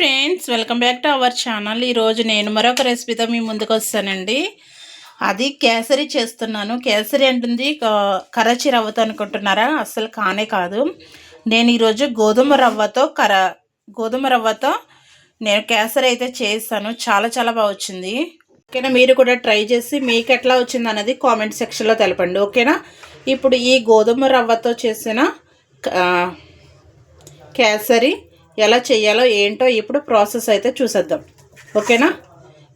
Friends welcome back to our channel ఈరోజు నేను మరొక రెసిపీతో మీ ముందుకు వస్తానండి. అది కేసరి చేస్తున్నాను. కేసరి అంటుంది కరచి రవ్వతో అనుకుంటున్నారా? అస్సలు కానే కాదు. నేను ఈరోజు గోధుమ రవ్వతో కర గోధుమ రవ్వతో నేను కేసరి అయితే చేస్తాను. చాలా చాలా బాగా వచ్చింది. ఓకేనా? మీరు కూడా ట్రై చేసి మీకు ఎట్లా వచ్చింది అనేది కామెంట్ సెక్షన్లో తెలపండి. ఓకేనా? ఇప్పుడు ఈ గోధుమ రవ్వతో చేసిన కేసరి ఎలా చేయాలో ఏంటో ఇప్పుడు ప్రాసెస్ అయితే చూసేద్దాం. ఓకేనా?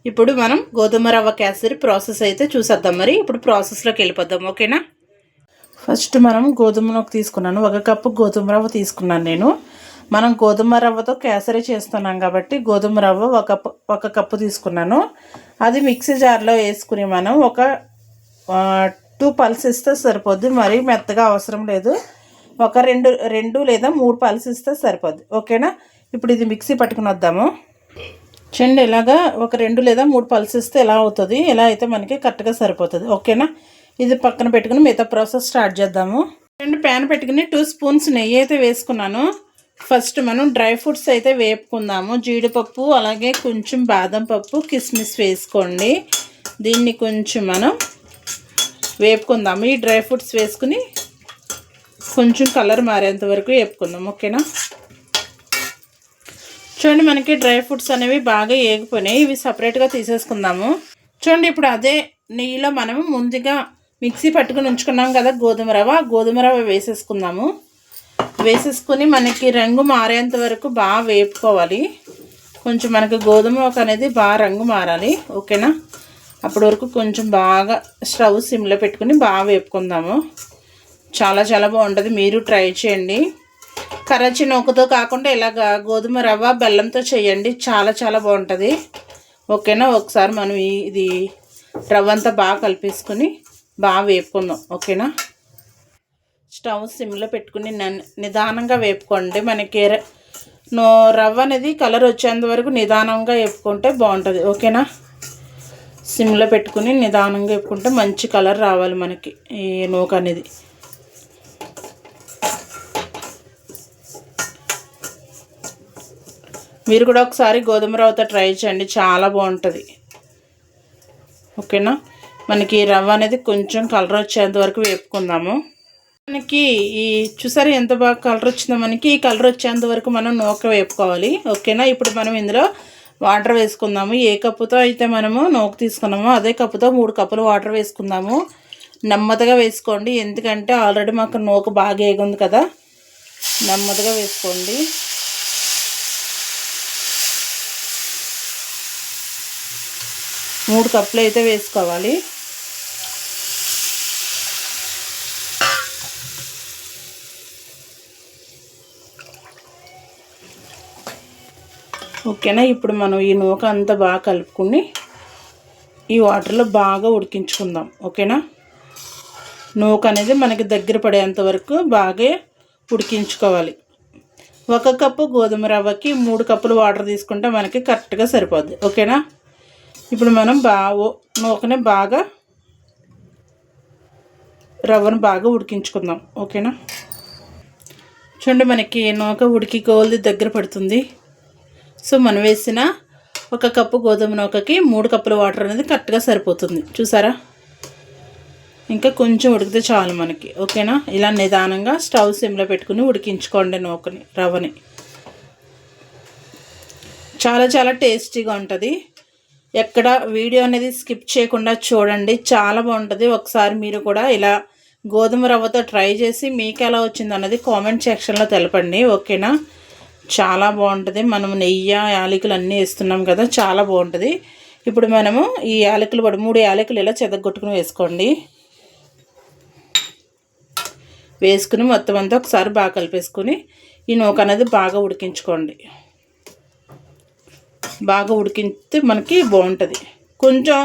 ఇప్పుడు మనం గోధుమ రవ్వ కేసరి ప్రాసెస్ అయితే చూసేద్దాం. మరి ఇప్పుడు ప్రాసెస్లోకి వెళ్ళిపోద్దాం. ఓకేనా? ఫస్ట్ మనం గోధుమ తీసుకున్నాను. ఒక కప్పు గోధుమ రవ్వ తీసుకున్నాను నేను. మనం గోధుమ రవ్వతో కేసరి చేస్తున్నాం కాబట్టి గోధుమ రవ్వ ఒక ఒక కప్పు తీసుకున్నాను. అది మిక్సీ జార్లో వేసుకుని మనం ఒక టూ పల్స్ ఇస్తే సరిపోద్ది. మరీ మెత్తగా అవసరం లేదు. ఒక రెండు రెండు లేదా మూడు పల్స్ ఇస్తే సరిపోద్ది. ఓకేనా? ఇప్పుడు ఇది మిక్సీ పట్టుకుని వద్దాము. చూడండి ఇలాగా ఒక రెండు లేదా మూడు పల్స్ ఇస్తే ఎలా అవుతుంది? ఎలా అయితే మనకి కరెక్ట్గా సరిపోతుంది. ఓకేనా? ఇది పక్కన పెట్టుకుని మిగతా ప్రాసెస్ స్టార్ట్ చేద్దాము. రెండు ప్యాన్ పెట్టుకుని టూ స్పూన్స్ నెయ్యి అయితే వేసుకున్నాను. ఫస్ట్ మనం డ్రై ఫ్రూట్స్ అయితే వేపుకుందాము. జీడిపప్పు అలాగే కొంచెం బాదం పప్పు కిస్మిస్ వేసుకోండి. దీన్ని కొంచెం మనం వేపుకుందాము. ఈ డ్రై ఫ్రూట్స్ వేసుకుని కొంచెం కలర్ మారేంత వరకు వేపుకుందాం ఓకేనా? చూడండి మనకి డ్రై ఫ్రూట్స్ అనేవి బాగా ఏగిపోయినాయి. ఇవి సపరేట్గా తీసేసుకుందాము. చూడండి ఇప్పుడు అదే నెయ్యిలో మనము ముందుగా మిక్సీ పట్టుకుని ఉంచుకున్నాం కదా గోధుమ రవ గోధుమ రవ వేసేసుకుందాము. వేసేసుకుని మనకి రంగు మారేంత వరకు బాగా వేపుకోవాలి. కొంచెం మనకి గోధుమ ఒక అనేది బాగా రంగు మారాలి ఓకేనా? అప్పటి వరకు కొంచెం బాగా స్టవ్ సిమ్లో పెట్టుకుని బాగా వేపుకుందాము. చాలా చాలా బాగుంటుంది. మీరు ట్రై చేయండి. కరచి నూకతో కాకుండా ఇలాగ గోధుమ రవ్వ బెల్లంతో చేయండి. చాలా చాలా బాగుంటుంది. ఓకేనా? ఒకసారి మనం ఇది రవ్వ అంతా బాగా కలిపేసుకొని బాగా వేపుకుందాం. ఓకేనా? స్టవ్ సిమ్లో పెట్టుకుని నన్- నిదానంగా వేపుకోండి. మనకి నో రవ్వ అనేది కలర్ వచ్చేంత వరకు నిదానంగా వేపుకుంటే బాగుంటుంది. ఓకేనా? సిమ్లో పెట్టుకుని నిదానంగా వేపుకుంటే మంచి కలర్ రావాలి మనకి ఈ నూక అనేది. మీరు కూడా ఒకసారి గోధుమ రవ్వతో ట్రై చేయండి చాలా బాగుంటుంది. ఓకేనా? మనకి రవ్వ అనేది కొంచెం కలర్ వచ్చేంత వరకు వేపుకుందాము. మనకి ఈ చూసారు ఎంత బాగా కలర్ వచ్చిందో? మనకి ఈ కలర్ వచ్చేంత వరకు మనం నూక వేపుకోవాలి. ఓకేనా? ఇప్పుడు మనం ఇందులో వాటర్ వేసుకుందాము. ఏ కప్పుతో అయితే మనము నూక తీసుకున్నామో అదే కప్పుతో మూడు కప్పులు వాటర్ వేసుకుందాము. నెమ్మదిగా వేసుకోండి. ఎందుకంటే ఆల్రెడీ మాకు నూక బాగా ఏగుంది కదా. నెమ్మదిగా వేసుకోండి. మూడు కప్పులు అయితే వేసుకోవాలి. ఓకేనా? ఇప్పుడు మనం ఈ నూక అంతా బాగా కలుపుకుని ఈ వాటర్లో బాగా ఉడికించుకుందాం. ఓకేనా? నూక అనేది మనకి దగ్గర పడేంత వరకు బాగా ఉడికించుకోవాలి. ఒక కప్పు గోధుమ రవ్వకి మూడు కప్పులు వాటర్ తీసుకుంటే మనకి కరెక్ట్గా సరిపోద్ది. ఓకేనా? ఇప్పుడు మనం బాగా నూకనే బాగా రవ్వను బాగా ఉడికించుకుందాం. ఓకేనా? చూడండి మనకి నూక ఉడికి గోల్ది దగ్గర పడుతుంది. సో మనం వేసిన ఒక కప్పు గోధుమ నూకకి మూడు కప్పుల వాటర్ అనేది కరెక్ట్గా సరిపోతుంది. చూసారా? ఇంకా కొంచెం ఉడికితే చాలు మనకి. ఓకేనా? ఇలా నిదానంగా స్టవ్ సిమ్లో పెట్టుకుని ఉడికించుకోండి నూకని రవ్వని. చాలా చాలా టేస్టీగా ఉంటుంది. ఎక్కడ వీడియో అనేది స్కిప్ చేయకుండా చూడండి. చాలా బాగుంటుంది. ఒకసారి మీరు కూడా ఇలా గోధుమ రవ్వతో ట్రై చేసి మీకు ఎలా వచ్చింది అన్నది కామెంట్ సెక్షన్లో తెలపండి. ఓకేనా? చాలా బాగుంటుంది. మనం నెయ్యి యాలకులు అన్నీ వేస్తున్నాం కదా చాలా బాగుంటుంది. ఇప్పుడు మనము ఈ యాలకులు పడి మూడు యాలకులు ఇలా చెదగొట్టుకుని వేసుకోండి. వేసుకుని మొత్తం అంతా ఒకసారి బాగా కలిపేసుకుని ఈ నూక అనేది బాగా ఉడికించుకోండి. బాగా ఉడికితే మనకి బాగుంటుంది. కొంచెం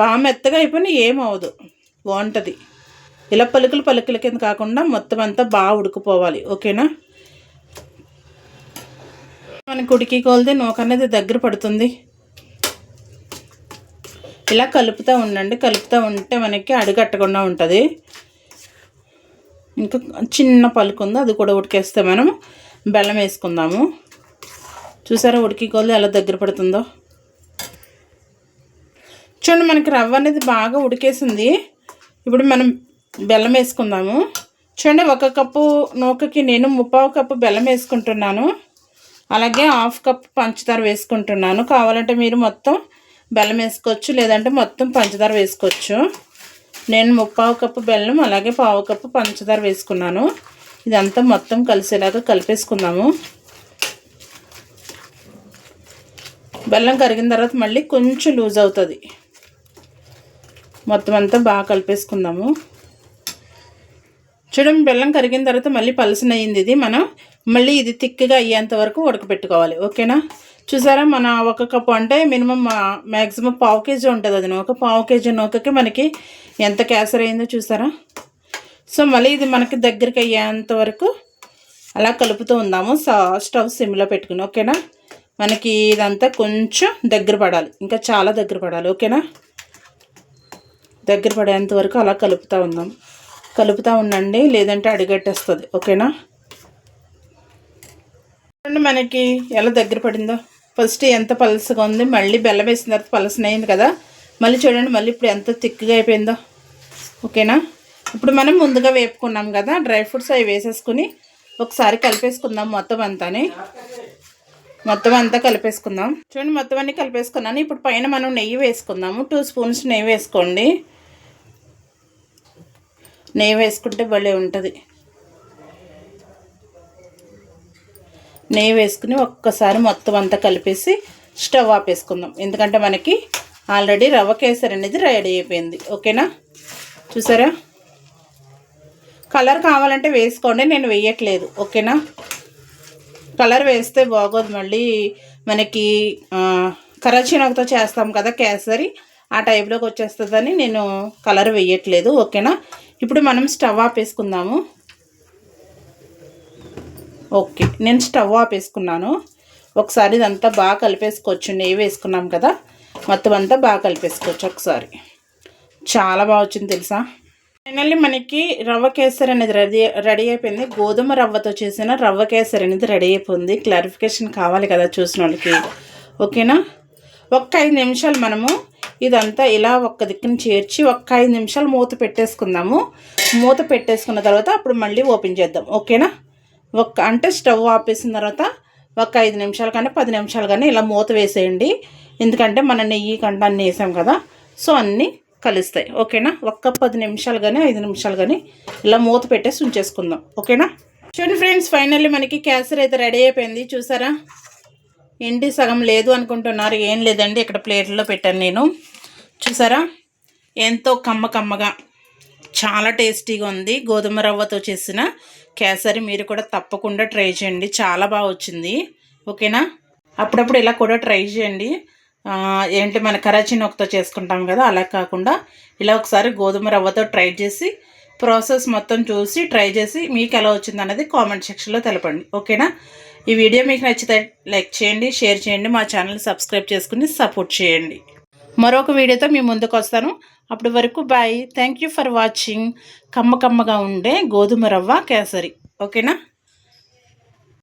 బాగా మెత్తగా అయిపోయినా ఏమవదు బాగుంటుంది. ఇలా పలుకులు పలుకుల కింద కాకుండా మొత్తం అంతా బాగా ఉడికిపోవాలి. ఓకేనా? మనకి ఉడికి కోల్ది నూక అనేది దగ్గర పడుతుంది. ఇలా కలుపుతూ ఉండండి. కలుపుతూ ఉంటే మనకి అడుగట్టకుండా ఉంటుంది. ఇంకా చిన్న పలుకు ఉంది అది కూడా ఉడికేస్తే మనం బెల్లం వేసుకుందాము. చూసారా ఉడికి కొద్ది ఎలా దగ్గర పడుతుందో? చూడండి మనకి రవ్వ అనేది బాగా ఉడికేసింది. ఇప్పుడు మనం బెల్లం వేసుకుందాము. చూడండి ఒక కప్పు నూకకి నేను ముప్పావు కప్పు బెల్లం వేసుకుంటున్నాను. అలాగే హాఫ్ కప్ పంచదార వేసుకుంటున్నాను. కావాలంటే మీరు మొత్తం బెల్లం వేసుకోవచ్చు లేదంటే మొత్తం పంచదార వేసుకోవచ్చు. నేను ముప్పావు కప్పు బెల్లం అలాగే పావు కప్పు పంచదార వేసుకున్నాను. ఇదంతా మొత్తం కలిసేలాగా కలిపేసుకుందాము. బెల్లం కరిగిన తర్వాత మళ్ళీ కొంచెం లూజ్ అవుతుంది. మొత్తం అంతా బాగా కలిపేసుకుందాము. చూడండి బెల్లం కరిగిన తర్వాత మళ్ళీ పలసన అయ్యింది ఇది. మనం మళ్ళీ ఇది తిక్కగా అయ్యేంత వరకు ఉడకపెట్టుకోవాలి. ఓకేనా? చూసారా మన ఒక కప్పు అంటే మినిమం మ్యాక్సిమం పావు కేజీ ఉంటుంది అది నూక. పావు కేజీ నూకకి మనకి ఎంత క్యాసర్ అయిందో చూసారా? సో మళ్ళీ ఇది మనకి దగ్గరికి అయ్యేంత వరకు అలా కలుపుతూ ఉందాము. స్టవ్ సిమ్లో పెట్టుకుని. ఓకేనా? మనకి ఇదంతా కొంచెం దగ్గర పడాలి. ఇంకా చాలా దగ్గర పడాలి. ఓకేనా? దగ్గర పడేంత వరకు అలా కలుపుతూ ఉందాం. కలుపుతూ ఉండండి. లేదంటే అడిగట్టేస్తుంది. ఓకేనా? చూడండి మనకి ఎలా దగ్గర పడిందో. ఫస్ట్ ఎంత పలసగా ఉంది. మళ్ళీ బెల్లం వేసిన తర్వాత పలసన అయింది కదా. మళ్ళీ చూడండి మళ్ళీ ఇప్పుడు ఎంత థిక్గా అయిపోయిందో. ఓకేనా? ఇప్పుడు మనం ముందుగా వేపుకున్నాం కదా. డ్రై ఫ్రూట్స్ అవి వేసేసుకుని ఒకసారి కలిపేసుకుందాం మొత్తం అంతా మొత్తం అంతా కలిపేసుకుందాం. చూడండి మొత్తం అన్నీ కలిపేసుకున్నాను. ఇప్పుడు పైన మనం నెయ్యి వేసుకుందాము. టూ స్పూన్స్ నెయ్యి వేసుకోండి. నెయ్యి వేసుకుంటే భలే ఉంటుంది. నెయ్యి వేసుకుని ఒక్కసారి మొత్తం అంతా కలిపేసి స్టవ్ ఆపేసుకుందాం. ఎందుకంటే మనకి ఆల్రెడీ రవ్వ కేసరి అనేది రెడీ అయిపోయింది. ఓకేనా? చూసారా? కలర్ కావాలంటే వేసుకోండి. నేను వేయట్లేదు. ఓకేనా? కలర్ వేస్తే బాగోదు మళ్ళీ మనకి కరాచీనకతో చేస్తాం కదా కేసరి ఆ టైప్లోకి వచ్చేస్తుందని నేను కలర్ వేయట్లేదు ఓకేనా? ఇప్పుడు మనం స్టవ్ ఆపేసుకుందాము. ఓకే నేను స్టవ్ ఆపేసుకున్నాను. ఒకసారి ఇదంతా బాగా కలిపేసుకోవచ్చు నెయ్యి వేసుకున్నాం కదా మొత్తం అంతా బాగా కలిపేసుకోవచ్చు ఒకసారి. చాలా బాగా వచ్చింది తెలుసా? ఫైనల్లీ మనకి రవ్వ కేసరి అనేది రెడీ రెడీ అయిపోయింది. గోధుమ రవ్వతో చేసిన రవ్వ కేసరి అనేది రెడీ అయిపోయింది. క్లారిఫికేషన్ కావాలి కదా చూసిన వాళ్ళకి ఓకేనా? ఒక్క ఐదు నిమిషాలు మనము ఇదంతా ఇలా ఒక్క దిక్కుని చేర్చి ఒక్క ఐదు నిమిషాలు మూత పెట్టేసుకుందాము. మూత పెట్టేసుకున్న తర్వాత అప్పుడు మళ్ళీ ఓపెన్ చేద్దాం. ఓకేనా? ఒక్క అంటే స్టవ్ ఆపేసిన తర్వాత ఒక ఐదు నిమిషాలు కానీ పది నిమిషాలు కానీ ఇలా మూత వేసేయండి. ఎందుకంటే మన నెయ్యి కంట అన్నీ వేసాం కదా. సో అన్నీ కలుస్తాయి. ఓకేనా? ఒక్క పది నిమిషాలు కానీ ఐదు నిమిషాలు కానీ ఇలా మూత పెట్టేసి ఉంచేసుకుందాం. ఓకేనా? చూడండి ఫ్రెండ్స్ ఫైనల్లీ మనకి క్యాసర్ అయితే రెడీ అయిపోయింది. చూసారా? ఎండి సగం లేదు అనుకుంటున్నారు. ఏం లేదండి ఇక్కడ ప్లేట్లో పెట్టాను నేను. చూసారా? ఎంతో కమ్మ కమ్మగా చాలా టేస్టీగా ఉంది. గోధుమ రవ్వతో చేసిన కేసరి మీరు కూడా తప్పకుండా ట్రై చేయండి. చాలా బాగా వచ్చింది. ఓకేనా? అప్పుడప్పుడు ఇలా కూడా ట్రై చేయండి. ఏంటి మన కరాచీ నొక్కతో చేసుకుంటాం కదా అలా కాకుండా ఇలా ఒకసారి గోధుమ రవ్వతో ట్రై చేసి ప్రాసెస్ మొత్తం చూసి ట్రై చేసి మీకు ఎలా వచ్చింది అనేది కామెంట్ సెక్షన్లో తెలపండి. ఓకేనా? ఈ వీడియో మీకు నచ్చితే లైక్ చేయండి షేర్ చేయండి మా ఛానల్ సబ్స్క్రైబ్ చేసుకుని సపోర్ట్ చేయండి. మరొక వీడియోతో మీ ముందుకు వస్తాను. అప్పటి వరకు bye. Thank you for watching కమ్మ కమ్మగా ఉండే గోధుమ రవ్వ కేసరి. ఓకేనా?